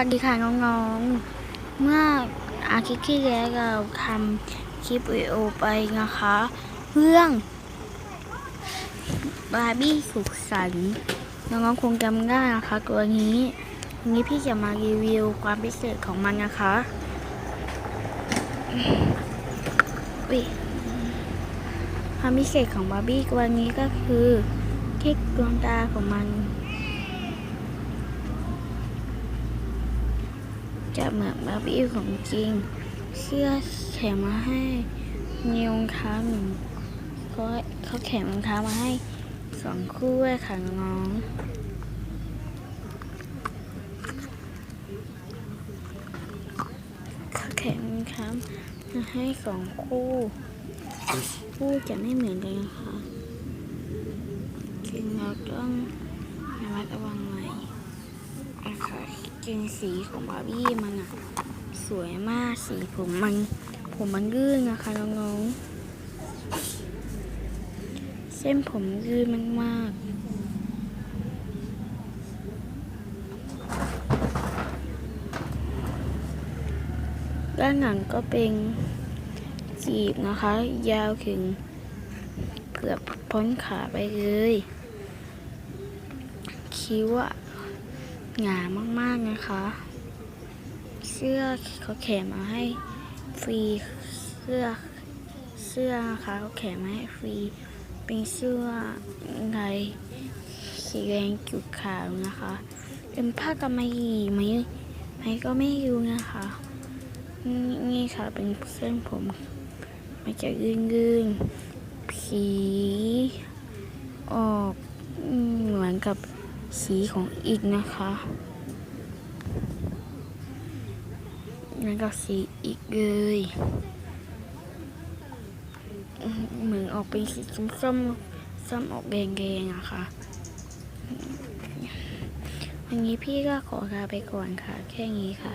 วัสดีค่ะน้องๆ เมื่ออาทิตย์ที่แล้วเราทำคลิปวิดีโอไปนะคะ เรื่องบาร์บี้สุขสันต์น้องๆคงจำได้นะคะ ตัวนี้วันนี้พี่จะมารีวิวความพิเศษของมันนะคะอุ๊ยความพิเศษของบาร์บี้ตัวนี้ก็คือที่ดวงตาของมัน จะเหมือนบาร์บี้ของจริง เสื้อแถมมาให้ มีรองเท้าหนึ่งเขาเขาแถมรองเท้ามาให้สองคู่ด้วยค่ะน้องเขาแถมรองเท้ามาให้สองคู่ คู่จะไม่เหมือนกันนะคะจริงเราต้องระมัดระวังหน่อย นะคะจริงสีของบาร์บี้มันอะสวยมากสีผมมัน ผมมันยืดนะคะน้องๆเส้นผมยืดมากๆด้านหลังก็เป็นจีบนะคะ ยาวถึงเกือบพ้นขาไปเลยคิ้วอะ หนามมากๆนะคะ เสื้อเขาแขนมาให้ฟรีเสื้อเสื้อนะคะเขาแขนมาให้ฟรีเป็นเสื้อลายสีแดงจุดขาวนะคะ เป็นผ้ากำมะหยี่ไหมไหมก็ไม่รู้นะคะนี่ค่ะเป็นเส้นผมมันจะยืนๆผีออกเหมือนกับ สีของอิฐนะคะนั่นก็สีอีกเลยเหมือนออกเป็นสีส้มส้มๆส้มออกแดงๆอะค่ะ วันนี้พี่ก็ขอลาไปก่อนค่ะ แค่นี้ค่ะ